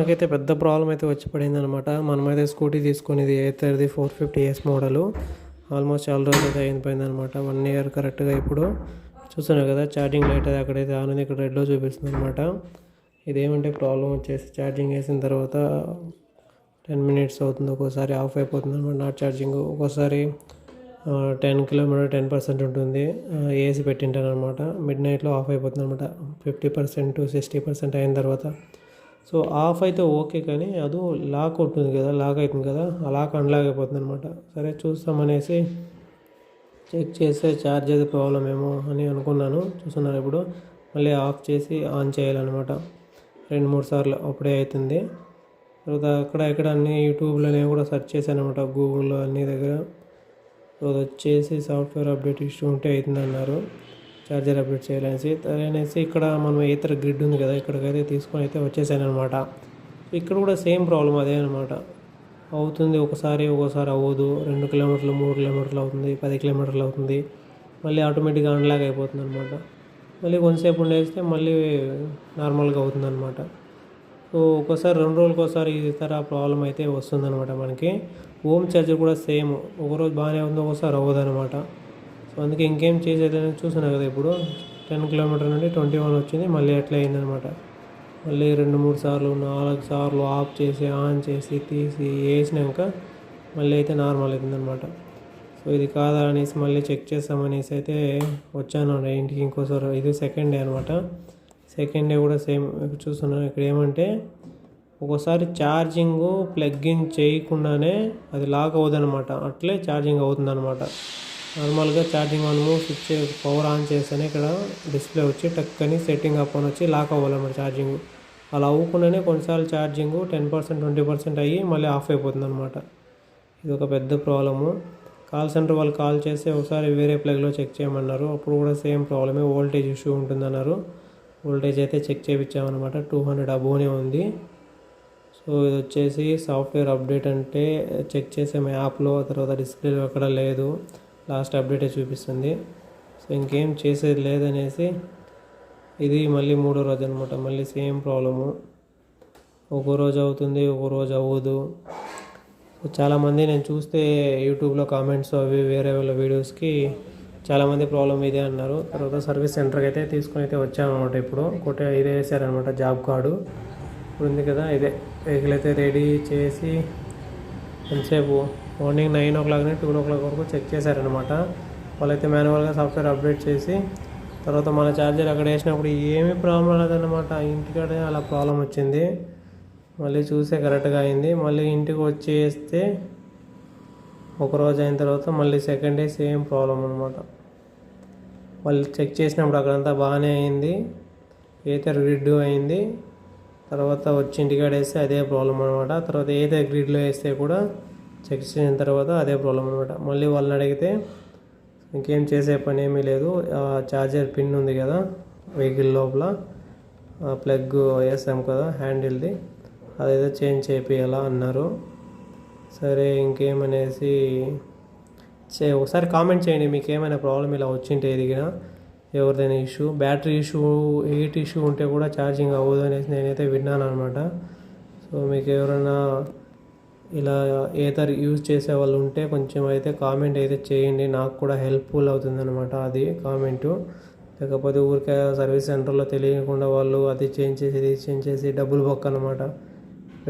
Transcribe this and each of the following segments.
నాకైతే పెద్ద ప్రాబ్లం అయితే వచ్చి పడింది అనమాట మనమైతే స్కూటీ తీసుకునేది ఏతర్ది four fifty S model almost చాలా రోజులు అయితే అయిపోయింది అనమాట వన్ ఇయర్ కరెక్ట్గా ఇప్పుడు. చూస్తున్నారు కదా ఛార్జింగ్ లైట్ అది అక్కడైతే ఆన్ ఉంది. ఇక్కడ రెడ్లో చూపిస్తుంది అనమాట ఇదేమంటే ప్రాబ్లం వచ్చేసి ఛార్జింగ్ వేసిన తర్వాత టెన్ మినిట్స్ అవుతుంది. ఒక్కోసారి ఆఫ్ అయిపోతుంది అనమాట నాట్ ఛార్జింగ్ ఒక్కోసారి టెన్ కిలోమీటర్ టెన్ పర్సెంట్ ఉంటుంది. ఏసీ పెట్టింటాను అనమాట మిడ్ నైట్లో ఆఫ్ అయిపోతుంది అనమాట ఫిఫ్టీ పర్సెంట్ సిక్స్టీ పర్సెంట్ అయిన తర్వాత సో ఆఫ్ అయితే ఓకే కానీ అది లాక్ ఉంటుంది కదా లాక్ అవుతుంది కదా ఆ లాక్ అన్లాక్ అయిపోతుంది అనమాట సరే చూస్తామనేసి చెక్ చేస్తే ఛార్జ్ అయితే ప్రాబ్లం ఏమో అని అనుకున్నాను. చూస్తున్నారు ఇప్పుడు. మళ్ళీ ఆఫ్ చేసి ఆన్ చేయాలన్నమాట. రెండు మూడు సార్లు అప్పుడే అవుతుంది. తర్వాత అక్కడ ఇక్కడ అన్ని యూట్యూబ్లో కూడా సెర్చ్ చేశాను అనమాట గూగుల్లో అన్ని దగ్గర. సో వచ్చేసి సాఫ్ట్వేర్ అప్డేట్ ఇష్యూ ఉంటే అవుతుంది అన్నారు ఛార్జర్ అప్డేట్ చేయాలనేసి అనేసి ఇక్కడ మనం ఇతర గ్రిడ్ ఉంది కదా ఇక్కడికైతే తీసుకొని అయితే వచ్చేసాను అనమాట ఇక్కడ కూడా సేమ్ ప్రాబ్లం అదే అనమాట అవుతుంది ఒకసారి ఒకసారి అవ్వదు. రెండు కిలోమీటర్లు మూడు కిలోమీటర్లు అవుతుంది పది కిలోమీటర్లు అవుతుంది. మళ్ళీ ఆటోమేటిక్గా అన్లాక్ అయిపోతుంది అనమాట మళ్ళీ కొంతసేపు ఉండేస్తే మళ్ళీ నార్మల్గా అవుతుంది అనమాట సో ఒక్కోసారి రెండు రోజులకి ఒకసారి ఈ తర ప్రాబ్లం అయితే వస్తుందన్నమాట మనకి. హోమ్ ఛార్జర్ కూడా సేమ్ ఒకరోజు బాగానే ఉంది ఒకసారి అవ్వదు అనమాట అందుకే ఇంకేం చేసేదని చూసాను కదా ఇప్పుడు. టెన్ కిలోమీటర్ నుండి ట్వంటీ వన్ వచ్చింది మళ్ళీ అట్లా అయిందనమాట. మళ్ళీ రెండు మూడు సార్లు నాలుగు సార్లు ఆఫ్ చేసి ఆన్ చేసి తీసి వేసినాక మళ్ళీ అయితే నార్మల్ అయిందనమాట. సో ఇది కాదా అనేసి మళ్ళీ చెక్ చేస్తామనేసి అయితే వచ్చాను ఇంటికి ఇంకోసారి. ఇది సెకండ్ డే అనమాట. సెకండ్ డే కూడా సేమ్ చూస్తున్నాను. ఇక్కడ ఏమంటే ఒకసారి ఛార్జింగ్ ప్లగ్ ఇన్ చేయకుండానే అది లాక్ అవుదనమాట. అట్లే ఛార్జింగ్ అవుతుందన్నమాట నార్మల్గా ఛార్జింగ్ మనము స్విచ్ పవర్ ఆన్ చేస్తేనే ఇక్కడ డిస్ప్లే వచ్చి టక్కని సెట్టింగ్ అప్ అని వచ్చి లాక్ అవ్వాలన్నమాట ఛార్జింగ్. అలా అవ్వకుండానే కొన్నిసార్లు charging ten percent twenty percent అయ్యి మళ్ళీ ఆఫ్ అయిపోతుంది అనమాట ఇది ఒక పెద్ద ప్రాబ్లము. కాల్ సెంటర్ వాళ్ళు కాల్ చేస్తే ఒకసారి వేరే ప్లగ్లో చెక్ చేయమన్నారు. అప్పుడు కూడా సేమ్ ప్రాబ్లమే వోల్టేజ్ ఇష్యూ ఉంటుందన్నారు. వోల్టేజ్ అయితే చెక్ చేయించామన్నమాట టూ హండ్రెడ్ అబోనే ఉంది. సో ఇది వచ్చేసి సాఫ్ట్వేర్ అప్డేట్ అంటే చెక్ చేసాం యాప్లో తర్వాత డిస్ప్లేలో ఎక్కడ లేదు. లాస్ట్ అప్డేటే చూపిస్తుంది. సో ఇంకేం చేసేది లేదనేసి ఇది మళ్ళీ మూడో రోజు అనమాట మళ్ళీ సేమ్ ప్రాబ్లము. ఒక్కో రోజు అవుతుంది ఒక్కో రోజు అవ్వదు. చాలామంది నేను చూస్తే యూట్యూబ్లో కామెంట్స్ అవి వేరే వాళ్ళ వీడియోస్కి చాలామంది ప్రాబ్లం ఇదే అన్నారు. తర్వాత సర్వీస్ సెంటర్కి అయితే తీసుకొని అయితే వచ్చామన్నమాట ఇప్పుడు. కొట్టే ఇదే వేసారనమాట జాబ్ కార్డు. ఇప్పుడు ఉంది కదా ఇదే. వెహికల్ అయితే రెడీ చేసి ఎంతసేపు morning nine o'clock two o'clock వరకు చెక్ చేశారనమాట వాళ్ళైతే మాన్యువల్గా సాఫ్ట్వేర్ అప్డేట్ చేసి తర్వాత మన ఛార్జర్ అక్కడ వేసినప్పుడు ఏమీ ప్రాబ్లం లేదన్నమాట ఇంటికాడే అలా ప్రాబ్లం వచ్చింది. మళ్ళీ చూసే కరెక్ట్గా అయింది. మళ్ళీ ఇంటికి వచ్చేస్తే ఒక రోజు అయిన తర్వాత మళ్ళీ సెకండ్ డే సేమ్ ప్రాబ్లం అనమాట వాళ్ళు చెక్ చేసినప్పుడు అక్కడంతా బాగానే అయింది. ఏతర్ గ్రిడ్ అయింది తర్వాత వచ్చి ఇంటికాడ వేస్తే అదే ప్రాబ్లం అనమాట తర్వాత ఏదే గ్రిడ్లో వేస్తే కూడా చెక్ చేసిన తర్వాత అదే ప్రాబ్లం అనమాట మళ్ళీ వాళ్ళని అడిగితే ఇంకేం చేసే పని ఏమీ లేదు. ఛార్జర్ పిన్ ఉంది కదా వెహికల్ లోపల ప్లగ్ వేసాం కదా హ్యాండిల్ది అదేదో చేంజ్ చేపియాలా అన్నారు. సరే ఇంకేమనేసి చే ఒకసారి కామెంట్ చేయండి మీకు ఏమైనా ప్రాబ్లం ఇలా వచ్చింటే ఎదిగినా. ఎవరిదైనా issue battery issue heat issue ఉంటే కూడా ఛార్జింగ్ అవ్వదు అనేసి నేనైతే విన్నాను అనమాట సో మీకు ఎవరైనా ఇలా ఏదర్ యూజ్ చేసే వాళ్ళు ఉంటే కొంచెం అయితే కామెంట్ అయితే చేయండి. నాకు కూడా హెల్ప్ఫుల్ అవుతుంది అనమాట అది కామెంటు లేకపోతే ఊరికే సర్వీస్ సెంటర్లో తెలియకుండా వాళ్ళు అది చేంజ్ చేసి ఇది చేంజ్ చేసి డబ్బులు బొక్క అనమాట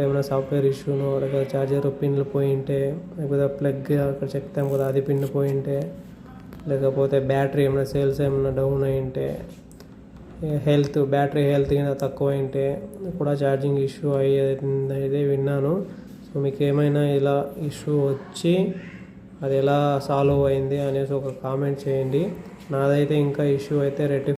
ఏమైనా సాఫ్ట్వేర్ ఇష్యూను లేకపోతే ఛార్జర్ పిన్లు పోయి ఉంటే లేకపోతే ప్లగ్ అక్కడ చెప్తాం కదా అది పిన్ పోయి ఉంటే లేకపోతే బ్యాటరీ ఏమైనా సేల్స్ ఏమైనా డౌన్ అయి ఉంటే హెల్త్ బ్యాటరీ హెల్త్ కింద తక్కువ ఉంటే కూడా ఛార్జింగ్ ఇష్యూ అయ్యేది అయితే విన్నాను. సో మీకు ఏమైనా ఇలా ఇష్యూ వచ్చి అది ఎలా సాల్వ్ అయింది అనేసి ఒక కామెంట్ చేయండి. నాదైతే ఇంకా ఇష్యూ అయితే రెట్టి